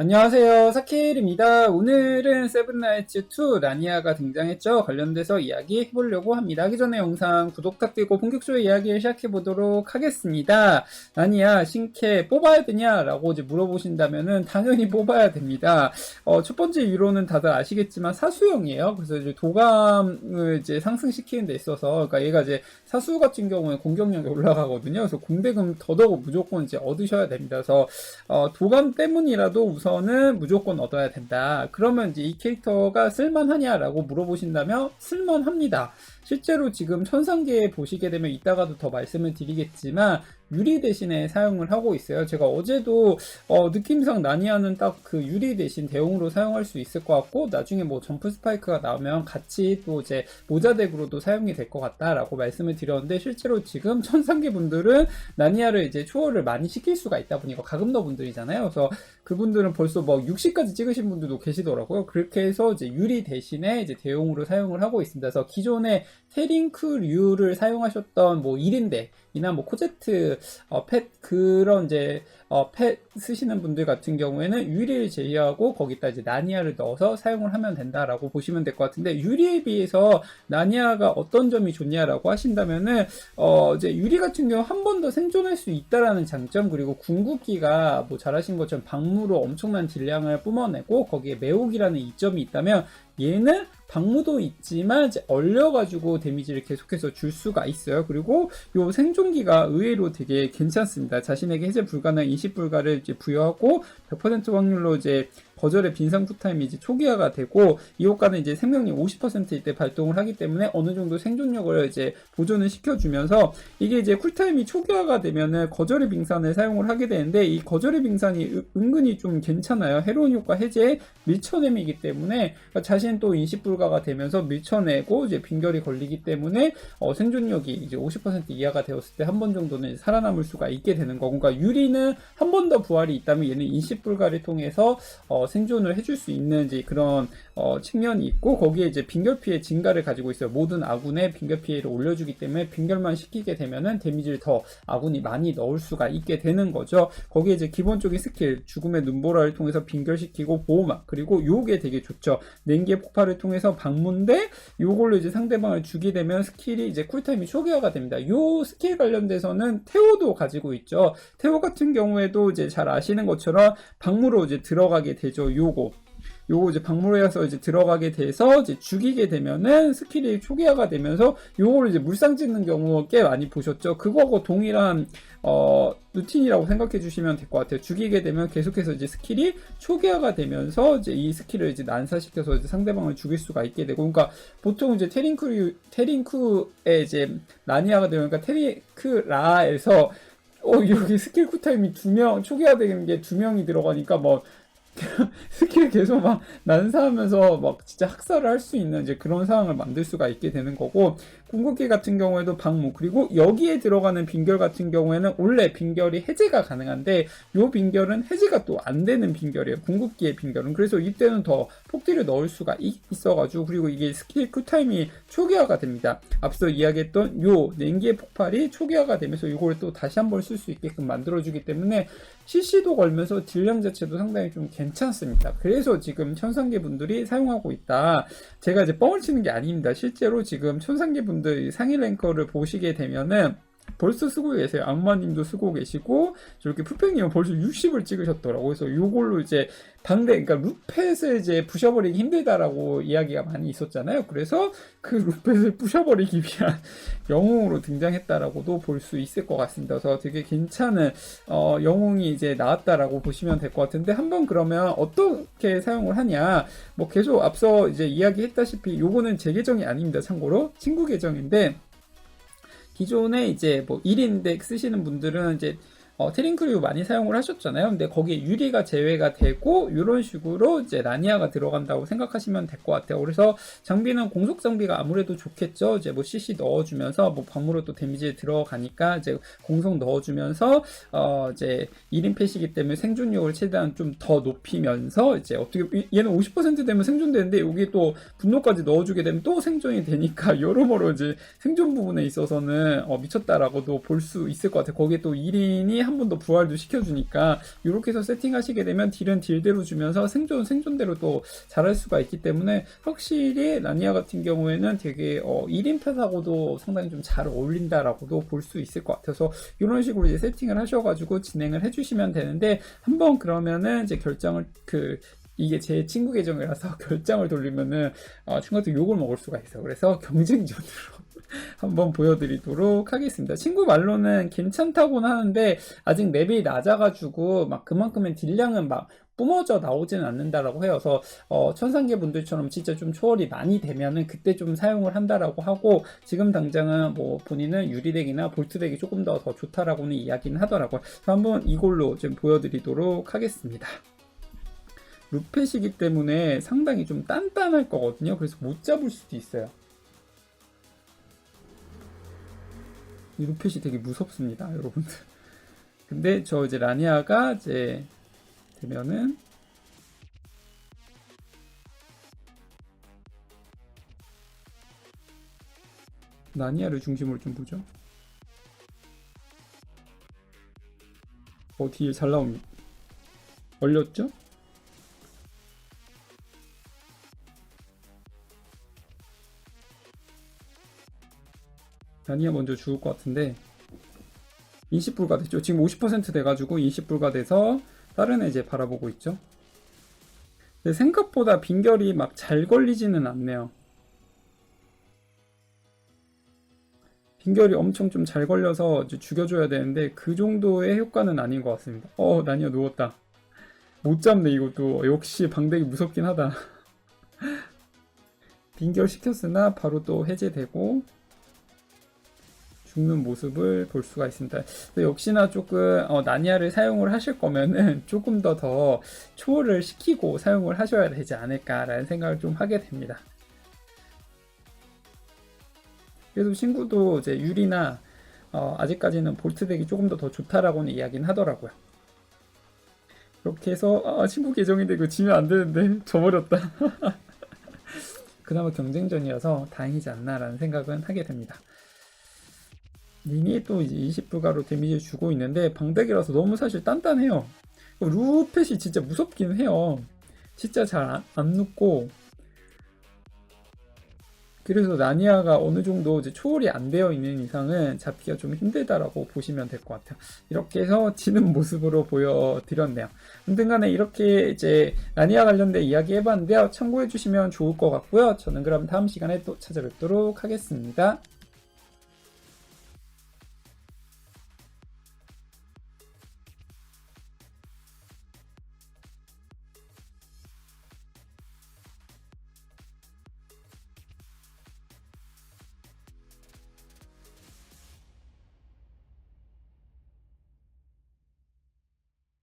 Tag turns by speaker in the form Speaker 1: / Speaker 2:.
Speaker 1: 안녕하세요. 사케일입니다. 오늘은 세븐나이츠2 라니아가 등장했죠. 관련돼서 이야기 해보려고 합니다. 하기 전에 영상 구독 부탁드리고 본격적으로 이야기를 시작해보도록 하겠습니다. 라니아 신캐 뽑아야 되냐? 라고 이제 물어보신다면은 당연히 뽑아야 됩니다. 어, 첫 번째 이유로는 다들 아시겠지만 사수형이에요. 그래서 이제 도감을 이제 상승시키는 데 있어서, 그러니까 얘가 이제 사수 같은 경우에 공격력이 올라가거든요. 그래서 공대금 더더욱 무조건 이제 얻으셔야 됩니다. 그래서 어, 도감 때문이라도 우선 은 무조건 얻어야 된다. 그러면 이제 이 캐릭터가 쓸만하냐라고 물어보신다면 쓸만합니다. 실제로 지금 천상계에 보시게 되면 이따가도 더 말씀을 드리겠지만 유리 대신에 사용을 하고 있어요. 제가 어제도 어, 느낌상 나니아는 딱 그 유리 대신 대용으로 사용할 수 있을 것 같고 나중에 뭐 점프 스파이크가 나오면 같이 또 이제 모자 덱으로도 사용이 될 것 같다라고 말씀을 드렸는데 실제로 지금 천상계 분들은 나니아를 이제 초월을 많이 시킬 수가 있다 보니까 가금너 분들이잖아요. 그래서 그분들은 벌써 뭐 60까지 찍으신 분들도 계시더라고요. 그렇게 해서 이제 유리 대신에 이제 대용으로 사용을 하고 있습니다. 그래서 기존에 테링크류를 사용하셨던 뭐 1인대 이나 뭐 코제트 어, 펫 그런 이제 어, 펫 쓰시는 분들 같은 경우에는 유리를 제외하고 거기다 이제 나니아를 넣어서 사용을 하면 된다라고 보시면 될 것 같은데 유리에 비해서 나니아가 어떤 점이 좋냐라고 하신다면은 어 이제 유리 같은 경우 한 번 더 생존할 수 있다라는 장점 그리고 궁극기가 뭐 잘하신 것처럼 방무로 엄청난 딜량을 뿜어내고 거기에 매혹이라는 이점이 있다면 얘는 방무도 있지만 이제 얼려가지고 데미지를 계속해서 줄 수가 있어요. 그리고 요 생존기가 의외로 되게 괜찮습니다. 자신에게 해제 불가능 20불가를 이제 부여하고 100% 확률로 이제 거절의 빈상 쿨타임이 이제 초기화가 되고 이 효과는 이제 생명력 50%일 때 발동을 하기 때문에 어느 정도 생존력을 이제 보존을 시켜주면서 이게 이제 쿨타임이 초기화가 되면은 거절의 빙산을 사용을 하게 되는데 이 거절의 빙산이 은- 은근히 좀 괜찮아요. 해로운 효과 해제 밀쳐냄이기 때문에 자신 또 인식 불가가 되면서 밀쳐내고 이제 빈결이 걸리기 때문에 어, 생존력이 이제 50% 이하가 되었을 때 한 번 정도는 살아남을 수가 있게 되는 거고 그러니까 유리는 한 번 더 부활이 있다면 얘는 인식 불가를 통해서 어, 생존을 해줄 수 있는 이제 그런 어, 측면이 있고 거기에 이제 빈결 피해 증가를 가지고 있어요. 모든 아군의 빈결 피해를 올려주기 때문에 빈결만 시키게 되면은 데미지를 더 아군이 많이 넣을 수가 있게 되는 거죠. 거기에 이제 기본적인 스킬 죽음의 눈보라를 통해서 빈결시키고 보호막 그리고 요게 되게 좋죠. 냉기의 폭발을 통해서 방문대 요걸로 이제 상대방을 죽이 되면 스킬이 이제 쿨타임이 초기화가 됩니다. 요 스킬 관련돼서는 태오도 가지고 있죠. 태오 같은 경우에도 이제 잘 아시는 것처럼 방무로 이제 들어가게 되죠. 요거. 요거 이제 박물에서 이제 들어가게 돼서 이제 죽이게 되면은 스킬이 초기화가 되면서 요거를 이제 물상 찍는 경우 꽤 많이 보셨죠. 그거하고 동일한 어 루틴이라고 생각해 주시면 될 것 같아요. 죽이게 되면 계속해서 이제 스킬이 초기화가 되면서 이제 이 스킬을 이제 난사시켜서 이제 상대방을 죽일 수가 있게 되고, 그러니까 보통 이제 테링크 테링크에 이제 라니아가 되면 그러니까 테링크라에서 어 여기 스킬 쿨타임이 두 명 초기화되는 게 두 명이 들어가니까 뭐 스킬 계속 막 난사하면서 막 진짜 학살을 할 수 있는 이제 그런 상황을 만들 수가 있게 되는 거고 궁극기 같은 경우에도 방무 그리고 여기에 들어가는 빈결 같은 경우에는 원래 빈결이 해제가 가능한데 요 빈결은 해제가 또 안 되는 빈결이에요. 궁극기의 빈결은. 그래서 이때는 더 폭딜을 넣을 수가 있, 있어가지고 그리고 이게 스킬 쿨타임이 초기화가 됩니다. 앞서 이야기했던 요 냉기의 폭발이 초기화가 되면서 이걸 또 다시 한번 쓸 수 있게끔 만들어주기 때문에 CC도 걸면서 딜량 자체도 상당히 좀 괜찮습니다. 그래서 지금 천상계 분들이 사용하고 있다. 제가 이제 뻥을 치는 게 아닙니다. 실제로 지금 천상계 분들 상위 랭커를 보시게 되면은 벌써 쓰고 계세요. 악마님도 쓰고 계시고 저렇게 푸팽님은 벌써 60을 찍으셨더라고요. 그래서 요걸로 이제 방대, 그러니까 루펫을 이제 부셔버리기 힘들다라고 이야기가 많이 있었잖아요. 그래서 그 루펫을 부셔버리기 위한 영웅으로 등장했다라고도 볼 수 있을 것 같습니다. 그래서 되게 괜찮은 어, 영웅이 이제 나왔다라고 보시면 될 것 같은데 한번 그러면 어떻게 사용을 하냐? 뭐 계속 앞서 이제 이야기했다시피 요거는 제 계정이 아닙니다. 참고로 친구 계정인데 기존에 이제 뭐 1인 덱 쓰시는 분들은 이제 어, 트링크류 많이 사용을 하셨잖아요. 근데 거기에 유리가 제외가 되고 이런 식으로 이제 라니아가 들어간다고 생각하시면 될 것 같아요. 그래서 장비는 공속 장비가 아무래도 좋겠죠. 이제 뭐 CC 넣어주면서 뭐 방무로 또 데미지 들어가니까 이제 공속 넣어주면서 어 이제 1인 펫이기 때문에 생존력을 최대한 좀 더 높이면서 이제 어떻게 얘는 50% 되면 생존되는데 여기 또 분노까지 넣어주게 되면 또 생존이 되니까 여러모로 이제 생존 부분에 있어서는 어, 미쳤다라고도 볼 수 있을 것 같아요. 거기에 또 1인이 한 번 더 부활도 시켜주니까 이렇게 해서 세팅하시게 되면 딜은 딜대로 주면서 생존 생존대로 또 잘할 수가 있기 때문에 확실히 라니아 같은 경우에는 되게 어, 1인패사고도 상당히 좀 잘 어울린다라고도 볼 수 있을 것 같아서 이런 식으로 이제 세팅을 하셔가지고 진행을 해주시면 되는데 한번 그러면은 이제 결정을 그 이게 제 친구 계정이라서 결장을 돌리면은 어, 친구한테 욕을 먹을 수가 있어. 그래서 경쟁전으로 한번 보여드리도록 하겠습니다. 친구 말로는 괜찮다고는 하는데 아직 랩이 낮아가지고 막 그만큼의 딜량은 막 뿜어져 나오지는 않는다라고 해요. 그래서 어, 천상계 분들처럼 진짜 좀 초월이 많이 되면은 그때 좀 사용을 한다라고 하고 지금 당장은 뭐 본인은 유리덱이나 볼트덱이 조금 더 더 좋다라고는 이야기는 하더라고요. 그래서 한번 이걸로 좀 보여드리도록 하겠습니다. 루펫이기 때문에 상당히 좀 단단할 거거든요. 그래서 못 잡을 수도 있어요. 이 루펫이 되게 무섭습니다, 여러분들. 근데 저 이제 라니아가 이제 되면은 라니아를 중심으로 좀 보죠. 어, 뒤에 잘 나옵니다. 얼렸죠? 다니아 먼저 죽을 것 같은데 인식 불가됐죠. 지금 50% 돼가지고 인식 불가돼서 다른 애 이제 바라보고 있죠. 근데 생각보다 빈결이 막 잘 걸리지는 않네요. 빈결이 엄청 좀 잘 걸려서 죽여줘야 되는데 그 정도의 효과는 아닌 것 같습니다. 어, 나니아 누웠다. 못 잡네 이것도. 역시 방대기 무섭긴 하다. 빈결 시켰으나 바로 또 해제되고 죽는 모습을 볼 수가 있습니다. 역시나 조금 어, 나니아를 사용을 하실 거면은 조금 더 더 초월을 시키고 사용을 하셔야 되지 않을까라는 생각을 좀 하게 됩니다. 그래서 친구도 이제 유리나 어, 아직까지는 볼트 덱이 조금 더 더 좋다라고는 이야기는 하더라고요. 이렇게 해서 아, 친구 계정인데 이거 지면 안 되는데 져버렸다. 그나마 경쟁전이어서 다행이지 않나라는 생각은 하게 됩니다. 링이 또 이제 20불가로 데미지 주고 있는데 방백이라서 너무 사실 단단해요. 루펫이 진짜 무섭긴 해요. 진짜 잘 안 눕고 그래서 나니아가 어느 정도 이제 초월이 안 되어 있는 이상은 잡기가 좀 힘들다라고 보시면 될 것 같아요. 이렇게 해서 지는 모습으로 보여드렸네요. 아무튼 간에 이렇게 이제 나니아 관련된 이야기 해봤는데요. 참고해 주시면 좋을 것 같고요. 저는 그럼 다음 시간에 또 찾아뵙도록 하겠습니다.